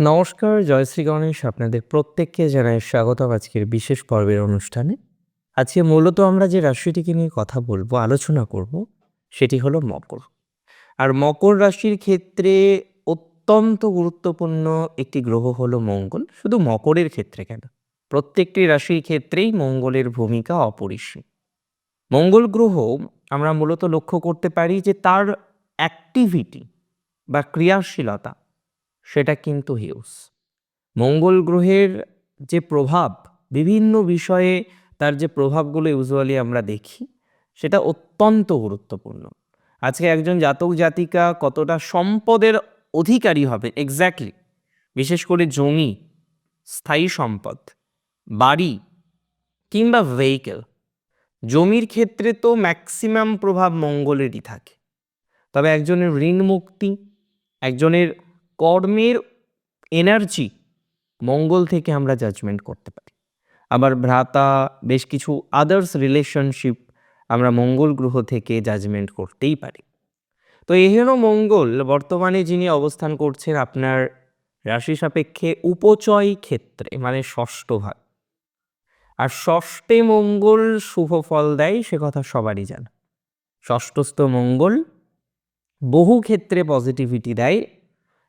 নমস্কার জয়শ্রী গণেশ আপনাদের প্রত্যেককে জানাই স্বাগতম আজকের বিশেষ পর্বের অনুষ্ঠানে। আজকে মূলত আমরা যে রাশিটিকে নিয়ে কথা বলব, আলোচনা করব, সেটি হলো মকর। আর মকর রাশির ক্ষেত্রে অত্যন্ত গুরুত্বপূর্ণ একটি গ্রহ হলো মঙ্গল, শুধু মকরের ক্ষেত্রে কেন? প্রত্যেকটি রাশির ক্ষেত্রেই মঙ্গলের ভূমিকা অপরিসীম। মঙ্গল গ্রহ, আমরা মূলত লক্ষ্য করতে পারি যে তার অ্যাক্টিভিটি বা ক্রিয়াশীলতা সেটা কিন্তু হিউজ। মঙ্গল গ্রহের যে প্রভাব, বিভিন্ন বিষয়ে তার যে প্রভাবগুলো ইউজুয়ালি আমরা দেখি, সেটা অত্যন্ত গুরুত্বপূর্ণ। আজকে একজন জাতক জাতিকা কতটা সম্পদের অধিকারী হবে এক্স্যাক্টলি বিশেষ করে জমি, স্থায়ী সম্পদ, বাড়ি কিংবা ভেহিকেল জমির ক্ষেত্রে তো ম্যাক্সিমাম প্রভাব মঙ্গলেরই থাকে। তবে একজনের ঋণ মুক্তি, একজনের কর্মের এনার্জি মঙ্গল থেকে আমরা জাজমেন্ট করতে পারি। আবার ভ্রাতা, বেশ কিছু আদার্স রিলেশনশিপ আমরা মঙ্গল গ্রহ থেকে জাজমেন্ট করতেই পারি। তো এই হলো মঙ্গল। বর্তমানে যিনি অবস্থান করছেন আপনার রাশি সাপেক্ষে উপচয় ক্ষেত্রে মানে ষষ্ঠ ভাগ। আর ষষ্ঠে মঙ্গল শুভ ফল দেয়, সে কথা সবারই জানা। ষষ্ঠস্থ মঙ্গল বহু ক্ষেত্রে পজিটিভিটি দেয়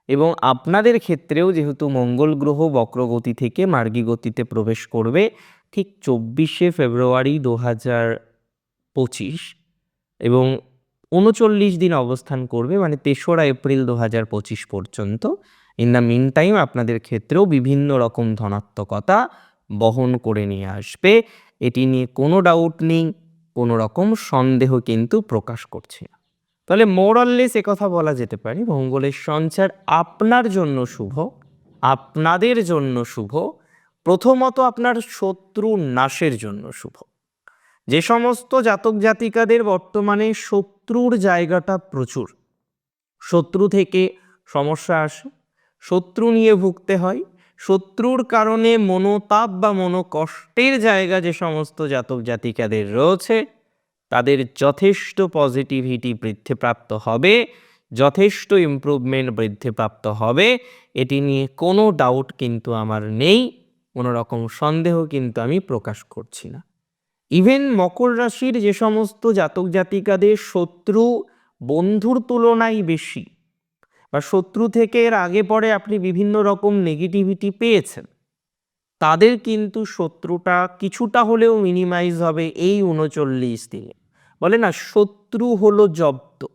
এবং আপনাদের ক্ষেত্রেও যেহেতু মঙ্গল গ্রহ বক্রগতি থেকে মার্গী গতিতে প্রবেশ করবে, ঠিক চব্বিশে ফেব্রুয়ারি দু হাজার পঁচিশ এবং উনচল্লিশ দিন অবস্থান করবে মানে তেসরা এপ্রিল দু হাজার পঁচিশ পর্যন্ত। ইন দ্য মিন টাইম আপনাদের ক্ষেত্রেও বিভিন্ন রকম ধনাত্মকতা বহন করে নিয়ে আসবে। এটি নিয়ে কোনো ডাউট নেই, কোনো রকম সন্দেহ কিন্তু প্রকাশ করছে না। তাহলে মোরাললেস কথা বলা যেতে পারে মঙ্গলের সঞ্চার আপনার জন্য শুভ, আপনাদের জন্য শুভ, প্রথমত আপনার শত্রু নাশের জন্য শুভ। যে সমস্ত জাতক জাতিকাদের বর্তমানে শত্রুর জায়গাটা প্রচুর। শত্রু থেকে সমস্যা আসে, শত্রু নিয়ে ভুগতে হয়, শত্রুর কারণে মনোতাপ বা মনোকষ্টের জায়গা যে সমস্ত জাতক জাতিকাদের রয়েছে তাদের যথেষ্ট পজিটিভিটি বৃদ্ধিপ্রাপ্ত হবে, যথেষ্ট ইমপ্রুভমেন্ট বৃদ্ধিপ্রাপ্ত হবে, এটি নিয়ে কোনো ডাউট কিন্তু আমার নেই, কোনো রকম সন্দেহ কিন্তু আমি প্রকাশ করছি না। ইভেন মকর রাশির যে সমস্ত জাতক জাতিকাদের শত্রু বন্ধুর তুলনায় বেশি, বা শত্রু থেকে এর আগে পরে আপনি বিভিন্ন রকম নেগেটিভিটি পেয়েছেন, তাদের কিন্তু শত্রুটা কিছুটা হলেও মিনিমাইজ হবে এই উনচল্লিশ দিনে। বলে না, শত্রু হলো জব্দ।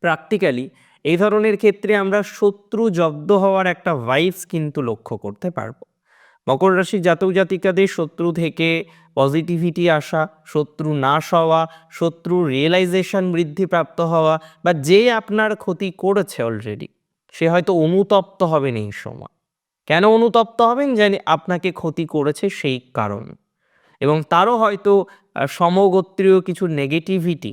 প্র্যাকটিক্যালি এই ধরনের ক্ষেত্রে আমরা শত্রু জব্দ হওয়ার একটা ভাইবস কিন্তু লক্ষ্য করতে পারব। মকর রাশির জাতক জাতিকাদের শত্রু থেকে পজিটিভিটি আসা, শত্রু নাশ হওয়া, শত্রু রিয়েলাইজেশন বৃদ্ধিপ্রাপ্ত হওয়া বা যে আপনার ক্ষতি করেছে অলরেডি সে হয়তো অনুতপ্ত হবেন এই সময়। কেন অনুতপ্ত হবেন? জানি আপনাকে ক্ষতি করেছে সেই কারণ। এবং তারও হয়তো সমগোত্রীয় কিছু নেগেটিভিটি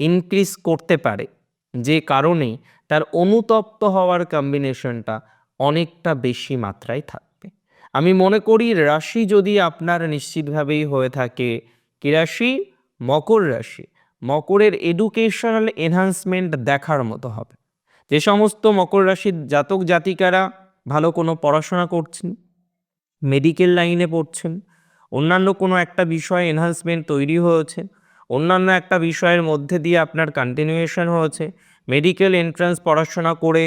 ইনক্রিজ করতে পারে, যে কারণে তার অনুতপ্ত হওয়ার কম্বিনেশনটা অনেকটা বেশি মাত্রায় থাকবে। আমি মনে করি রাশি যদি আপনার নিশ্চিতভাবেই হয়ে থাকে, কি রাশি? মকর রাশি। মকরের এডুকেশনাল এনহান্সমেন্ট দেখার মতো হবে। যে সমস্ত মকর রাশির জাতক জাতিকারা ভালো কোনো পড়াশোনা করছেন মেডিকেল লাইনে পড়ছেন অন্যান্য কোনো একটা বিষয়ে এনহান্সমেন্ট তৈরি হয়েছে, অন্যান্য একটা বিষয়ের মধ্যে দিয়ে আপনার কন্টিনিউয়েশন হয়েছে মেডিকেল এন্ট্রান্স পড়াশোনা করে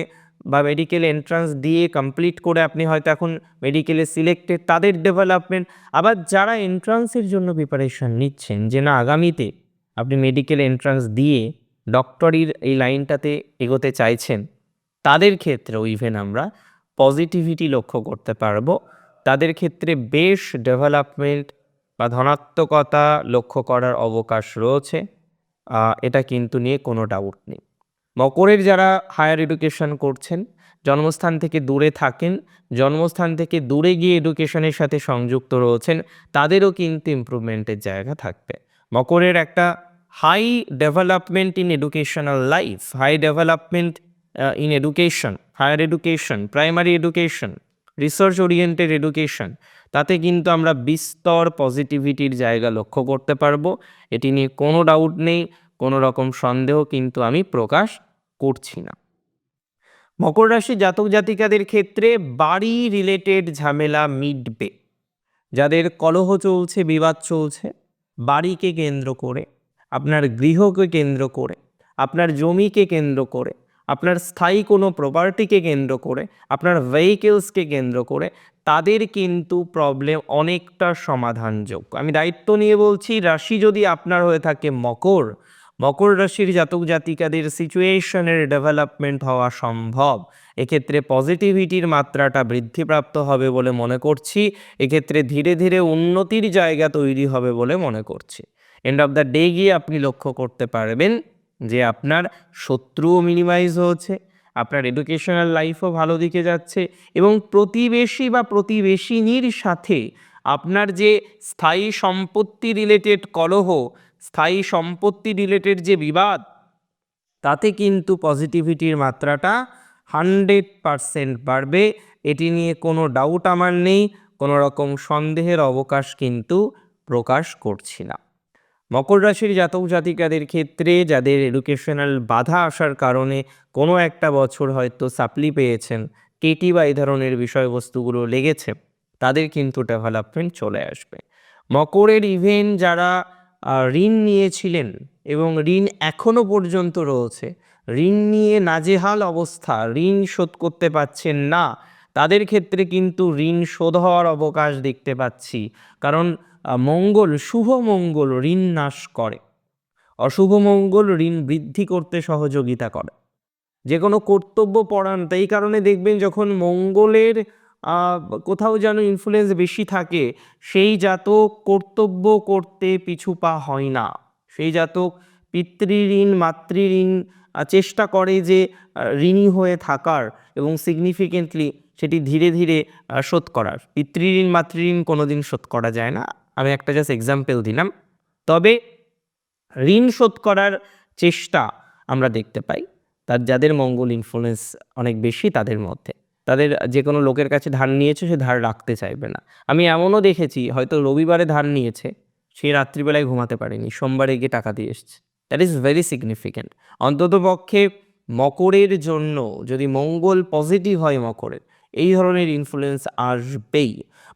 বা মেডিকেল এন্ট্রান্স দিয়ে কমপ্লিট করে আপনি হয়তো এখন মেডিকেলে সিলেক্টেড তাদের ডেভেলপমেন্ট আবার যারা এন্ট্রান্সের জন্য প্রিপারেশন নিচ্ছেন যে না, আগামীতে আপনি মেডিকেল এন্ট্রান্স দিয়ে ডক্টরির এই লাইনটাতে এগোতে চাইছেন, তাদের ক্ষেত্রেও ইভেন আমরা পজিটিভিটি লক্ষ্য করতে পারব। তাদের ক্ষেত্রে বেশ ডেভেলপমেন্ট বা ধনাত্মকতা লক্ষ্য করার অবকাশ রয়েছে। এটা কিন্তু নিয়ে কোনো ডাউট নেই। মকরের যারা হায়ার এডুকেশন করছেন, জন্মস্থান থেকে দূরে থাকেন, জন্মস্থান থেকে দূরে গিয়ে এডুকেশনের সাথে সংযুক্ত রয়েছেন, তাদেরও কিন্তু ইম্প্রুভমেন্টের জায়গা থাকবে। মকরের একটা high development in educational life high development in education higher education primary education research oriented education তাতে কিন্তু আমরা বিস্তর পজিটিভিটির জায়গা লক্ষ্য করতে পারব। এটি নিয়ে কোনো ডাউট নেই, কোনো রকম সন্দেহ কিন্তু আমি প্রকাশ করছি না। মকর রাশি জাতক জাতিকাদের ক্ষেত্রে বাড়ি রিলেটেড ঝামেলা মিটবে। যাদের কলহ চলছে, বিবাদ চলছে, বাড়িকে কেন্দ্র করে, আপনার গৃহকে কেন্দ্র করে, আপনার জমিকে কেন্দ্র করে আপনার স্থায়ী কোনো প্রপার্টিকে কেন্দ্র করে, আপনার ভেহিকেলসকে কেন্দ্র করে, তাদের কিন্তু প্রবলেম অনেকটা সমাধানযোগ্য। আমি দায়িত্ব নিয়ে বলছি, রাশি যদি আপনার হয়ে থাকে মকর মকর রাশির জাতক জাতিকাদের সিচুয়েশনের ডেভেলপমেন্ট হওয়া সম্ভব। এক্ষেত্রে পজিটিভিটির মাত্রাটা বৃদ্ধিপ্রাপ্ত হবে বলে মনে করছি, এক্ষেত্রে ধীরে ধীরে উন্নতির জায়গা তৈরি হবে বলে মনে করছি। এন্ড অফ দ্য ডে গিয়ে আপনি লক্ষ্য করতে পারবেন যে আপনার শত্রুও মিনিমাইজ হচ্ছে, আপনার এডুকেশনাল লাইফও ভালো দিকে যাচ্ছে এবং প্রতিবেশী বা প্রতিবেশিনীর সাথে আপনার যে স্থায়ী সম্পত্তি রিলেটেড কলহ, স্থায়ী সম্পত্তি রিলেটেড যে বিবাদ, তাতে কিন্তু পজিটিভিটির মাত্রাটা হান্ড্রেড পারসেন্ট বাড়বে। এটি নিয়ে কোনো ডাউট আমার নেই, কোনো রকম সন্দেহের অবকাশ কিন্তু প্রকাশ করছি না। মকর রাশির জাতক জাতিকাদের ক্ষেত্রে যাদের এডুকেশনাল বাধা আসার কারণে কোনো একটা বছর হয়তো সাপ্লি পেয়েছেন কেটি বা এই ধরনের বিষয়বস্তুগুলো লেগেছে, তাদের কিন্তু ডেভেলপমেন্ট চলে আসবে। মকরের ইভেন্ট যারা ঋণ নিয়েছিলেন এবং ঋণ এখনও পর্যন্ত রয়েছে, ঋণ নিয়ে নাজেহাল অবস্থা, ঋণ শোধ করতে পারছেন না, তাদের ক্ষেত্রে কিন্তু ঋণ শোধ হওয়ার অবকাশ দেখতে পাচ্ছি। কারণ মঙ্গল, শুভ মঙ্গল ঋণ নাশ করে। অশুভ মঙ্গল ঋণ বৃদ্ধি করতে সহযোগিতা করে। যে কোনো কর্তব্য পরায়ণ এই কারণে দেখবেন যখন মঙ্গলের কোথাও যেন ইনফ্লুয়েন্স বেশি থাকে, সেই জাতক কর্তব্য করতে পিছু পা হয় না। সেই জাতক পিতৃঋণ মাতৃঋণ চেষ্টা করে যে ঋণী হয়ে থাকার এবং সিগনিফিকেন্টলি সেটি ধীরে ধীরে শোধ করার। পিতৃঋণ মাতৃঋণ কোনোদিন শোধ করা যায় না। আমি একটা জাস্ট এক্সাম্পল দিলাম। তবে ঋণ শোধ করার চেষ্টা আমরা দেখতে পাই, তার যাদের মঙ্গল ইনফ্লুয়েন্স অনেক বেশি তাদের মধ্যে। তাদের যে কোনো লোকের কাছে ধার নিয়েছে, সে ধার রাখতে চাইবে না। আমি এমনও দেখেছি, হয়তো রবিবারে ধার নিয়েছে, সে রাত্রিবেলায় ঘুমাতে পারেনি, সোমবারে গিয়ে টাকা দিয়ে এসছে। দ্যাট ইজ ভেরি সিগনিফিক্যান্ট অন্ততপক্ষে মকরের জন্য যদি মঙ্গল পজিটিভ হয় মকরের এই ধরনের ইনফ্লুয়েন্স আসবেই।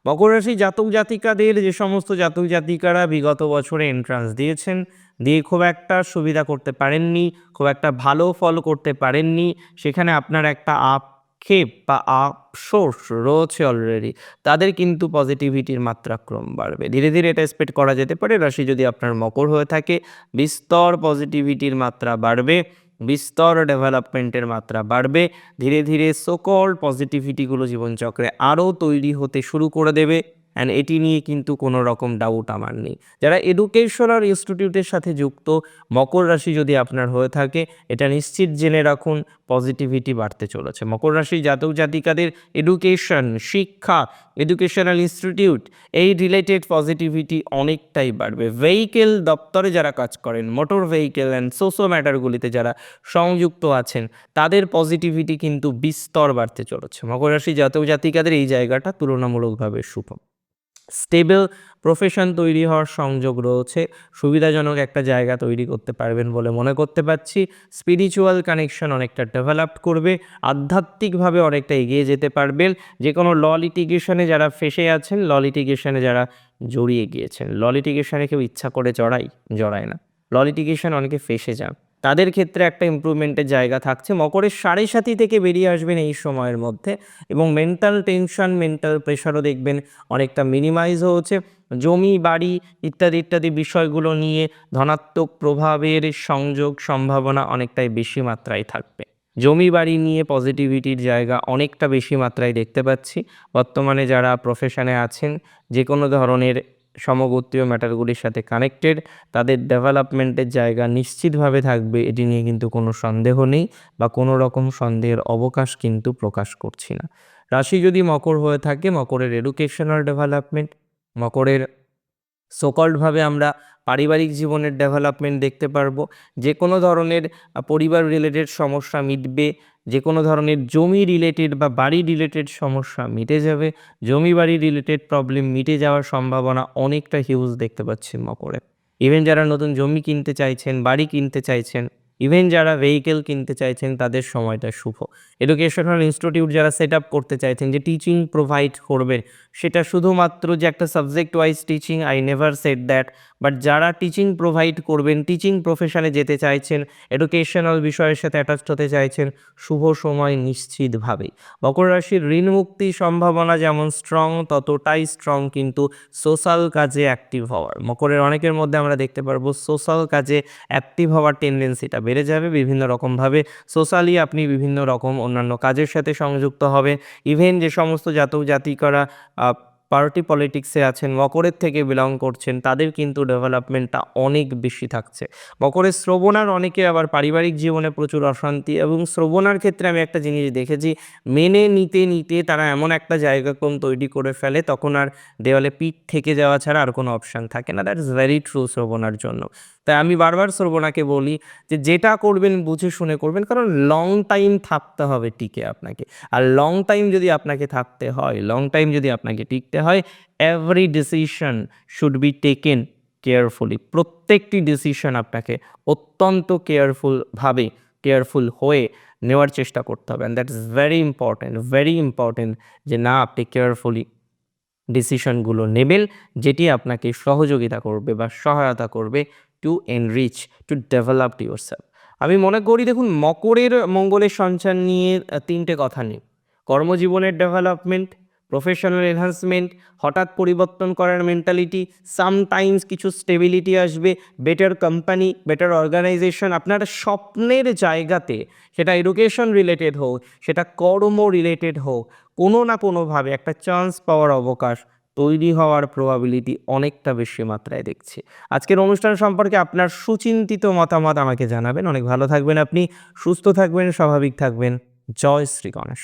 মকর রাশি জাতক জাতিকাদের যে সমস্ত জাতক জাতিকারা বিগত বছরে এন্ট্রান্স দিয়েছেন, দিয়ে খুব একটা সুবিধা করতে পারেননি, খুব একটা ভালো ফল করতে পারেননি, সেখানে আপনার একটা আক্ষেপ বা আফসোস রয়েছে অলরেডি তাদের কিন্তু পজিটিভিটির মাত্রা ক্রম বাড়বে। ধীরে ধীরে এটা এক্সপেক্ট করা যেতে পারে। রাশি যদি আপনার মকর হয়ে থাকে, বিস্তর পজিটিভিটির মাত্রা বাড়বে। বিস্তর ডেভেলপমেন্টের মাত্রা বাড়বে। ধীরে ধীরে সকল পজিটিভিটিগুলো জীবনচক্রে আরও তৈরি হতে শুরু করে দেবে। অ্যান্ড এটি নিয়ে কিন্তু কোনো রকম ডাউট আমার নেই। যারা এডুকেশনাল ইনস্টিটিউটের সাথে যুক্ত, মকর রাশি যদি আপনার হয়ে থাকে, এটা নিশ্চিত জেনে রাখুন পজিটিভিটি বাড়তে চলেছে। মকর রাশি জাতক জাতিকাদের এডুকেশন শিক্ষা এডুকেশনাল ইনস্টিটিউট এই রিলেটেড পজিটিভিটি অনেকটাই বাড়বে। ভেহিকেল দপ্তরে যারা কাজ করেন মোটর ভেহিকেল অ্যান্ড সোশো ম্যাটারগুলিতে যারা সংযুক্ত আছেন, তাদের পজিটিভিটি কিন্তু বিস্তর বাড়তে চলেছে। মকর রাশি জাতক জাতিকাদের এই জায়গাটা তুলনামূলকভাবে শুভ। স্টেবল প্রফেশন তৈরি হওয়ার সংযোগ রয়েছে। সুবিধাজনক একটা জায়গা তৈরি করতে পারবেন বলে মনে করতে পারছি। স্পিরিচুয়াল কানেকশন অনেকটা ডেভেলপ করবে। আধ্যাত্মিকভাবে অনেকটা এগিয়ে যেতে পারবেন। যে কোনো ল লিটিগেশনে যারা ফেসে আছেন ল লিটিগেশনে যারা জড়িয়ে গিয়েছেন ল লিটিগেশনে কেউ ইচ্ছা করে জড়াই, জড়ায় না। ল লিটিগেশন অনেকে ফেসে যান। তাদের ক্ষেত্রে একটা ইমপ্রুভমেন্টের জায়গা থাকছে। মকরের সাড়ে সাথী থেকে বেরিয়ে আসবেন এই সময়ের মধ্যে এবং মেন্টাল টেনশন মেন্টাল প্রেশারও দেখবেন অনেকটা মিনিমাইজ হচ্ছে। জমি, বাড়ি ইত্যাদি ইত্যাদি বিষয়গুলো নিয়ে ধনাত্মক প্রভাবের সংযোগ সম্ভাবনা অনেকটাই বেশি মাত্রায় থাকবে। জমি, বাড়ি নিয়ে পজিটিভিটির জায়গা অনেকটা বেশি মাত্রায় দেখতে পাচ্ছি। বর্তমানে যারা প্রফেশনে আছেন যে কোনো ধরনের সমগোত্রীয় ম্যাটারগুলির সাথে কানেক্টেড, তাদের ডেভেলপমেন্টের জায়গা নিশ্চিতভাবে থাকবে, এটি নিয়ে কিন্তু কোনো সন্দেহ নেই বা কোনো রকম সন্দেহের অবকাশ কিন্তু প্রকাশ করছি না। রাশি যদি মকর হয়ে থাকে, মকরের এডুকেশনাল ডেভেলপমেন্ট মকরের সকলভাবে আমরা পারিবারিক জীবনের ডেভেলপমেন্ট দেখতে পারব যে কোনো ধরনের পরিবার রিলেটেড সমস্যা মিটবে যে কোনো ধরনের জমি রিলেটেড বা বাড়ি রিলেটেড সমস্যা মিটে যাবে। জমি বাড়ি রিলেটেড প্রবলেম মিটে যাওয়ার সম্ভাবনা অনেকটা হিউজ দেখতে পাচ্ছি মকরে। ইভেন যারা নতুন জমি কিনতে চাইছেন, বাড়ি কিনতে চাইছেন ইভেন যারা ভেহিকেল কিনতে চাইছেন, তাদের সময়টা শুভ। এডুকেশনাল ইনস্টিটিউট যারা সেট আপ করতে চাইছেন, যে টিচিং প্রোভাইড করবে, সেটা শুধুমাত্র যে একটা subject wise teaching I never set that but যারা টিচিং প্রোভাইড করবেন টিচিং প্রফেশনে যেতে চাইছেন এডুকেশনাল বিষয়ের সাথে অ্যাটাচড হতে চাইছেন, শুভ সময় নিশ্চিতভাবেই মকর রাশির ঋণ মুক্তি সম্ভাবনা যেমন স্ট্রং ততটাই স্ট্রং কিন্তু সোশ্যাল কাজে অ্যাক্টিভ হওয়ার। মকরের অনেকের মধ্যে আমরা দেখতে পারব সোশ্যাল কাজে অ্যাক্টিভ হওয়ার টেন্ডেন্সিটা বেড়ে যাবে। বিভিন্ন রকমভাবে সোশ্যালি আপনি বিভিন্ন রকম অন্যান্য কাজের সাথে সংযুক্ত হবে ইভেন যে সমস্ত জাতক জাতিকারা পার্টি পলিটিক্সে আছেন, মকরের থেকে বিলং করছেন, তাদের কিন্তু ডেভেলপমেন্টটা অনেক বেশি থাকছে। মকরের শ্রবণার অনেকে আবার পারিবারিক জীবনে প্রচুর অশান্তি এবং শ্রবণার ক্ষেত্রে আমি একটা জিনিস দেখেছি, মেনে নিতে নিতে তারা এমন একটা জায়গাক্রম তৈরি করে ফেলে, তখন আর দেওয়ালে পিঠ থেকে যাওয়া ছাড়া আর কোনো অপশান থাকে না। দ্যাট ইজ ভেরি ট্রু শ্রবণার জন্য। তাই আমি বারবার শ্রবণাকে বলি যে, যেটা করবেন বুঝে শুনে করবেন, কারণ লং টাইম থাকতে হবে, টিকে আপনাকে। আর লং টাইম যদি আপনাকে থাকতে হয় লং টাইম যদি আপনাকে টিকতে হয় every decision should be taken carefully প্রত্যেকটি ডিসিশন আপনাকে অত্যন্ত কেয়ারফুলভাবে কেয়ারফুল হয়ে নেওয়ার চেষ্টা করতে হবে। And that is very important very important যে না, আপনি কেয়ারফুলি ডিসিশনগুলো নেবেন, যেটি আপনাকে সহযোগিতা করবে বা সহায়তা করবে to enrich to develop your yourself মনে করি দেখুন, মকরের মঙ্গলের সঞ্চার নিয়ে তিনটে কথা নেই। কর্মজীবনের ডেভেলপমেন্ট প্রফেশনাল এনহান্সমেন্ট হঠাৎ পরিবর্তন করার মেন্টালিটি সামটাইমস কিছু স্টেবিলিটি আসবে বেটার কোম্পানি বেটার অর্গানাইজেশন আপনার স্বপ্নের জায়গাতে সেটা এডুকেশন রিলেটেড হোক, সেটা কর্ম রিলেটেড হোক, কোনো না কোনোভাবে একটা চান্স পাওয়ার অবকাশ তৈরি হওয়ার প্রবাবিলিটি অনেকটা বেশি মাত্রায় দেখছি। আজকের অনুষ্ঠান সম্পর্কে আপনার সুচিন্তিত মতামত আমাকে জানাবেন। অনেক ভালো থাকবেন আপনি, সুস্থ থাকবেন, স্বাভাবিক থাকবেন। জয় শ্রী গণেশ।